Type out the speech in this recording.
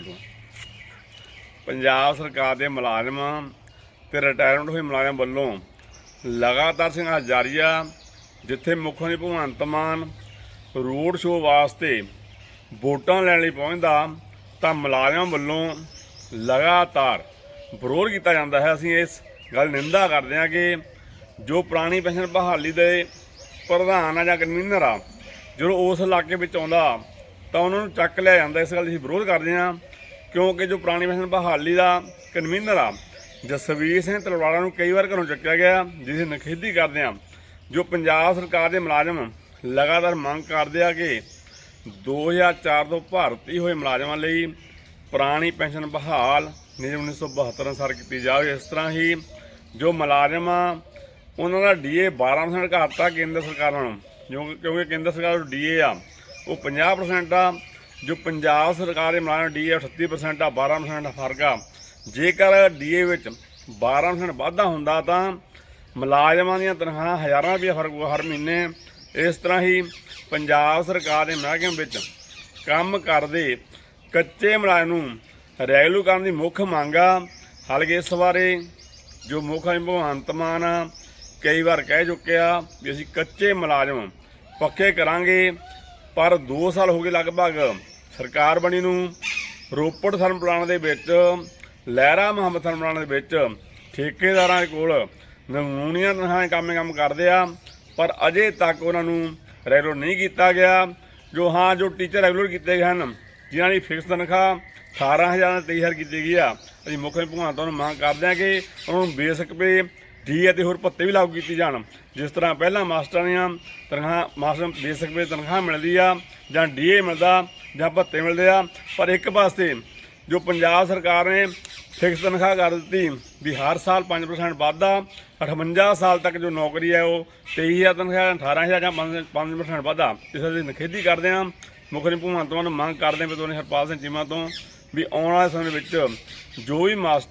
ਵੱਲੋਂ ਪੰਜਾਬ ਸਰਕਾਰ ਦੇ ਮੁਲਾਜ਼ਮਾਂ ਤੇ ਰਿਟਾਇਰਮੈਂਟ ਹੋਏ ਮੁਲਾਜ਼ਮ ਵੱਲੋਂ ਲਗਾਤਾਰ ਸੰਘਰਸ਼ ਜਾਰੀ ਆ, ਜਿੱਥੇ ਮੁੱਖ ਮੰਤਰੀ ਭਗਵੰਤ ਮਾਨ ਰੋਡ ਸ਼ੋਅ ਵਾਸਤੇ ਵੋਟਾਂ ਲੈਣ ਲਈ ਪਹੁੰਚਦਾ, ਤਾਂ ਮੁਲਾਜ਼ਮਾਂ ਵੱਲੋਂ ਲਗਾਤਾਰ ਵਿਰੋਧ ਕੀਤਾ ਜਾਂਦਾ ਹੈ। ਅਸੀਂ ਇਸ ਗੱਲ ਨਿੰਦਾ ਕਰਦੇ ਹਾਂ ਕਿ ਜੋ ਪੁਰਾਣੀ ਪੈਨਸ਼ਨ ਬਹਾਲੀ ਦੇ ਪ੍ਰਧਾਨ ਆ ਜਾਂ ਕਨਵੀਨਰ ਆ, ਜਦੋਂ ਉਸ ਇਲਾਕੇ ਵਿੱਚ ਆਉਂਦਾ, ਤਾਂ ਉਹਨਾਂ ਨੂੰ ਚੱਕ ਲਿਆ ਜਾਂਦਾ। ਇਸ ਗੱਲ ਦੀ ਅਸੀਂ ਵਿਰੋਧ ਕਰਦੇ ਹਾਂ। ਕਿਉਂਕਿ ਜੋ ਪੁਰਾਣੀ ਪੈਨਸ਼ਨ ਬਹਾਲੀ ਦਾ ਕਨਵੀਨਰ ਆ, ਜਸਵੀਰ ਸਿੰਘ ਤਲਵਾੜਾ ਨੂੰ ਕਈ ਵਾਰ ਘਰੋਂ ਚੱਕਿਆ ਗਿਆ ਜਿਸ ਦੀ ਨਖੇਦੀ ਕਰਦੇ ਹਾਂ। ਜੋ ਪੰਜਾਬ ਸਰਕਾਰ ਦੇ ਮੁਲਾਜ਼ਮ ਲਗਾਤਾਰ ਮੰਗ ਕਰਦੇ ਆ ਕਿ 2004 ਤੋਂ ਭਰਤੀ ਹੋਏ ਮੁਲਾਜ਼ਮਾਂ ਲਈ ਪੁਰਾਣੀ ਪੈਨਸ਼ਨ ਬਹਾਲ ਨਿਯਮ 1972 ਅਨੁਸਾਰ ਕੀਤੀ ਜਾਵੇ। ਇਸ ਤਰ੍ਹਾਂ ਹੀ ਜੋ ਮੁਲਾਜ਼ਮ ਆ, ਉਹਨਾਂ ਦਾ ਡੀਏ 12% ਘਟਤਾ ਕੇਂਦਰ ਸਰਕਾਰ ਨਾਲੋਂ। ਜੋ ਕਿਉਂਕਿ ਕੇਂਦਰ ਸਰਕਾਰ ਦਾ ਡੀਏ ਆ, ਉਹ 50% ਆ ਜੋ ਪੰਜਾਬ ਸਰਕਾਰ ਦੇ ਮੁਲਾਜ਼ਮ ਡੀਏ 38% ਆ 12% ਦਾ ਫ਼ਰਕ ਆ। ਜੇਕਰ ਡੀਏ ਵਿੱਚ 12% ਵਾਧਾ ਹੁੰਦਾ ਤਾਂ ਮੁਲਾਜ਼ਮਾਂ ਦੀਆਂ ਤਨਖਾਹਾਂ ਹਜ਼ਾਰਾਂ ਰੁਪਏ ਹਰ ਹਰ ਮਹੀਨੇ। ਇਸ ਤਰ੍ਹਾਂ ਹੀ ਪੰਜਾਬ ਸਰਕਾਰ ਦੇ ਮਹਿਕਮੇ ਵਿੱਚ ਕੰਮ ਕਰਦੇ ਕੱਚੇ ਮੁਲਾਜ਼ਮ ਨੂੰ ਰੈਗੂਲਰ ਕਰਨ ਦੀ ਮੁੱਖ ਮੰਗ ਆ। ਹਾਲਾਂਕਿ ਇਸ ਬਾਰੇ ਜੋ ਮੁੱਖ ਮੰਤਰੀ ਭਗਵੰਤ ਮਾਨ ਆ, ਕਈ ਵਾਰ ਕਹਿ ਚੁੱਕਿਆ ਵੀ ਅਸੀਂ ਕੱਚੇ ਮੁਲਾਜ਼ਮ ਪੱਕੇ ਕਰਾਂਗੇ ਪਰ 2 ਸਾਲ ਹੋ ਗਏ ਲਗਭਗ ਸਰਕਾਰ ਬਣੀ ਨੂੰ ਰੋਪੜ ਥਰਮ ਪਲਾਨ ਦੇ ਵਿੱਚ, ਲਹਿਰਾ ਮੁਹੰਮਦ ਥਰਮ ਪਲਾਨ ਦੇ ਵਿੱਚ ਠੇਕੇਦਾਰਾਂ ਦੇ ਕੋਲ ਨਮੂਨੀਆਂ ਤਨਖਾਹਾਂ ਕੰਮ ਕੰਮ ਕਰਦੇ ਆ, ਪਰ ਅਜੇ ਤੱਕ ਉਹਨਾਂ ਨੂੰ ਰੈਗੂਲਰ ਨਹੀਂ ਕੀਤਾ ਗਿਆ। ਜੋ ਹਾਂ, ਜੋ ਟੀਚਰ ਰੈਗੂਲਰ ਕੀਤੇ ਗਏ ਹਨ, ਜਿਨ੍ਹਾਂ ਦੀ ਫਿਕਸ ਤਨਖਾਹ 18000 ਤੇ 23000 ਕੀਤੀ ਗਈ ਆ, ਅਸੀਂ ਮੁੱਖ ਮੰਤਰੀ ਭਗਵੰਤ ਨੂੰ ਮੰਗ ਕਰਦੇ ਹਾਂ ਕਿ ਉਹਨਾਂ ਨੂੰ ਬੇਸਿਕ ਪੇ ਡੀ ਅਤੇ ਹੋਰ ਭੱਤੇ ਵੀ ਲਾਗੂ ਕੀਤੇ ਜਾਣ। ਜਿਸ ਤਰ੍ਹਾਂ ਪਹਿਲਾਂ ਮਾਸਟਰਾਂ ਦੀਆਂ ਤਨਖਾਹ, ਮਾਸਟਰ ਨੂੰ ਬੇਸਿਕ ਪੇ ਤਨਖਾਹ ਮਿਲਦੀ ਆ ਜਾਂ ਡੀਏ ਮਿਲਦਾ ਜਾਂ ਭੱਤੇ ਮਿਲਦੇ ਆ, ਪਰ ਇੱਕ ਪਾਸੇ ਜੋ ਪੰਜਾਬ ਸਰਕਾਰ ਨੇ ਫਿਕਸ ਤਨਖਾਹ ਕਰ ਦਿੱਤੀ ਵੀ ਹਰ ਸਾਲ 5% ਵਾਧਾ 58 ਸਾਲ ਤੱਕ ਜੋ ਨੌਕਰੀ ਹੈ ਉਹ 23000 ਤਨਖਾਹ 18000 ਜਾਂ 5% ਵਾਧਾ ਇਸ ਦੀ ਨਖੇਦੀ ਕਰਦੇ ਹਾਂ। ਮੁੱਖ ਮੰਤਰੀ ਭਗਵੰਤ ਮਾਨ ਨੂੰ ਮੰਗ ਕਰਦੇ ਹਾਂ ਵੀ ਹਰਪਾਲ ਸਿੰਘ ਚੀਮਾ ਤੋਂ ਵੀ ਆਉਣ ਵਾਲੇ ਸਮੇਂ ਵਿੱਚ ਜੋ ਵੀ ਮਾਸਟਰ